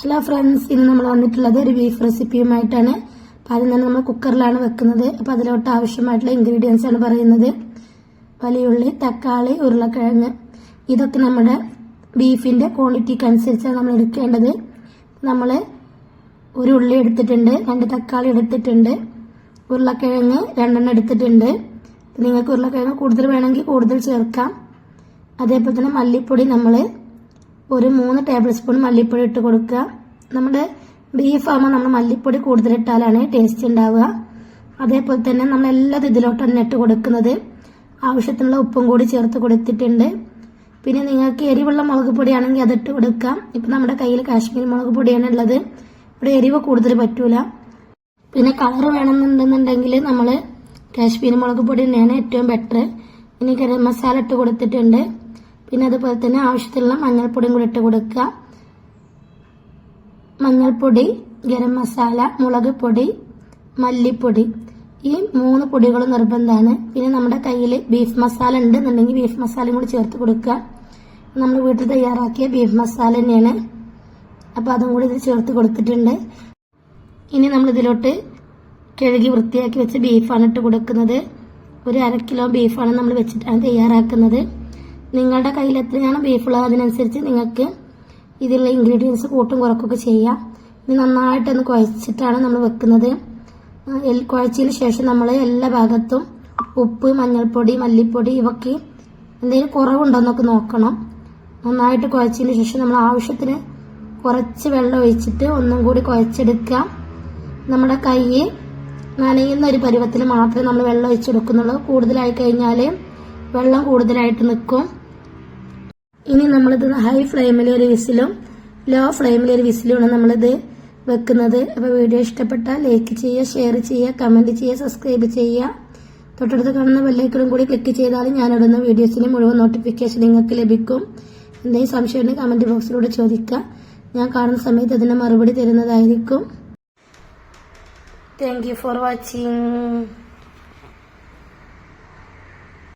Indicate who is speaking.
Speaker 1: Hello friends ഇന്ന് നമ്മൾ വന്നിട്ടുള്ളത് ഒരു ബീഫ് റെസിപ്പിയുമായിട്ടാണ് അപ്പം ആദ്യം തന്നെ നമ്മൾ കുക്കറിലാണ് വെക്കുന്നത്. അപ്പം അതിലോട്ട് ആവശ്യമായിട്ടുള്ള ഇൻഗ്രീഡിയൻസ് ആണ് പറയുന്നത്. വലിയുള്ളി തക്കാളി ഉരുളക്കിഴങ്ങ്. ഇതൊക്കെ നമ്മുടെ ബീഫിന്റെ ക്വാളിറ്റിക്ക് അനുസരിച്ചാണ് നമ്മൾ എടുക്കേണ്ടത്. നമ്മൾ ഒരു ഉള്ളി എടുത്തിട്ടുണ്ട് രണ്ട് തക്കാളി എടുത്തിട്ടുണ്ട് ഉരുളക്കിഴങ്ങ് രണ്ടെണ്ണം എടുത്തിട്ടുണ്ട്. നിങ്ങൾക്ക് ഉരുളക്കിഴങ്ങ് കൂടുതൽ വേണമെങ്കിൽ കൂടുതൽ ചേർക്കാം. അതേപോലെ തന്നെ മല്ലിപ്പൊടി നമ്മൾ ഒരു മൂന്ന് ടേബിൾ സ്പൂൺ മല്ലിപ്പൊടി ഇട്ട് കൊടുക്കുക. നമ്മുടെ ബീഫ് ആകുമ്പോൾ നമ്മൾ മല്ലിപ്പൊടി കൂടുതലിട്ടാലാണ് ടേസ്റ്റ് ഉണ്ടാവുക അതേപോലെ തന്നെ നമ്മൾ എല്ലാ ഇതിലോട്ട് തന്നെ ഇട്ട് കൊടുക്കുന്നത്. ആവശ്യത്തിനുള്ള ഉപ്പും കൂടി ചേർത്ത് കൊടുത്തിട്ടുണ്ട്. പിന്നെ നിങ്ങൾക്ക് എരിവുള്ള മുളക് പൊടിയാണെങ്കിൽ അതിട്ട് കൊടുക്കാം. ഇപ്പം നമ്മുടെ കയ്യിൽ കാശ്മീരി മുളക് പൊടിയാണ് ഉള്ളത്. ഇവിടെ എരിവ് കൂടുതൽ പറ്റൂല. പിന്നെ കളർ വേണമെന്നുണ്ടെന്നുണ്ടെങ്കിൽ നമ്മൾ കാശ്മീരി മുളക് പൊടി തന്നെയാണ് ഏറ്റവും ബെറ്റർ ഇനി ഗരം മസാല ഇട്ട് കൊടുത്തിട്ടുണ്ട്. പിന്നെ അതുപോലെ തന്നെ ആവശ്യത്തിലുള്ള മഞ്ഞൾപ്പൊടിയും കൂടി ഇട്ട് കൊടുക്കുക. മഞ്ഞൾപ്പൊടി ഗരം മസാല മുളക് പൊടി മല്ലിപ്പൊടി ഈ മൂന്ന് പൊടികളും നിർബന്ധമാണ്. പിന്നെ നമ്മുടെ കയ്യിൽ ബീഫ് മസാല ഉണ്ട് എന്നുണ്ടെങ്കിൽ ബീഫ് മസാലയും കൂടി ചേർത്ത് കൊടുക്കുക. നമ്മൾ വീട്ടിൽ തയ്യാറാക്കിയ ബീഫ് മസാല തന്നെയാണ്. അപ്പോൾ അതും കൂടി ഇതിൽ ചേർത്ത് കൊടുത്തിട്ടുണ്ട്. ഇനി നമ്മൾ ഇതിലോട്ട് കഴുകി വൃത്തിയാക്കി വെച്ച ബീഫാണ് ഇട്ട് കൊടുക്കുന്നത്. ഒരു അര കിലോ ബീഫാണ് നമ്മൾ വെച്ചിട്ടാണ് തയ്യാറാക്കുന്നത്. നിങ്ങളുടെ കയ്യിൽ എത്രയാണ് ബീഫുള്ളത് അതിനനുസരിച്ച് നിങ്ങൾക്ക് ഇതിലുള്ള ഇൻഗ്രീഡിയൻസ് കൂട്ടും കുറക്കൊക്കെ ചെയ്യാം. ഇത് നന്നായിട്ടൊന്ന് കുഴച്ചിട്ടാണ് നമ്മൾ വെക്കുന്നത്. കുഴച്ചതിന് ശേഷം നമ്മൾ എല്ലാ ഭാഗത്തും ഉപ്പ് മഞ്ഞൾപ്പൊടി മല്ലിപ്പൊടി ഇവയ്ക്ക് എന്തെങ്കിലും കുറവുണ്ടോന്നൊക്കെ നോക്കണം. നന്നായിട്ട് കുഴച്ചതിന് ശേഷം നമ്മൾ ആവശ്യത്തിന് കുറച്ച് വെള്ളം ഒഴിച്ചിട്ട് ഒന്നും കൂടി കുഴച്ചെടുക്കുക. നമ്മുടെ കൈ നനയുന്ന ഒരു പരുവത്തിൽ മാത്രമേ നമ്മൾ വെള്ളം ഒഴിച്ചെടുക്കുന്നുള്ളൂ. കൂടുതലായി കഴിഞ്ഞാൽ വെള്ളം കൂടുതലായിട്ട് നിൽക്കും. ഇനി നമ്മളിത് ഹൈ ഫ്ലെയിമിൽ ഒരു വിസിലും ലോ ഫ്ലെയിമിൽ ഒരു വിസിലുമാണ് നമ്മളിത് വെക്കുന്നത്. അപ്പോൾ വീഡിയോ ഇഷ്ടപ്പെട്ടാൽ ലൈക്ക് ചെയ്യുക ഷെയർ ചെയ്യുക കമന്റ് ചെയ്യുക സബ്സ്ക്രൈബ് ചെയ്യുക. തൊട്ടടുത്ത് കാണുന്ന ബെല്ലൈക്കണും കൂടി ക്ലിക്ക് ചെയ്താൽ ഞാൻ ഇടുന്ന വീഡിയോസിന് മുഴുവൻ നോട്ടിഫിക്കേഷൻ നിങ്ങൾക്ക് ലഭിക്കും. എന്തെങ്കിലും സംശയം ഉണ്ടെങ്കിൽ കമന്റ് ബോക്സിലൂടെ ചോദിക്കുക. ഞാൻ കാണുന്ന സമയത്ത് അതിന് മറുപടി തരുന്നതായിരിക്കും. Thank you for watching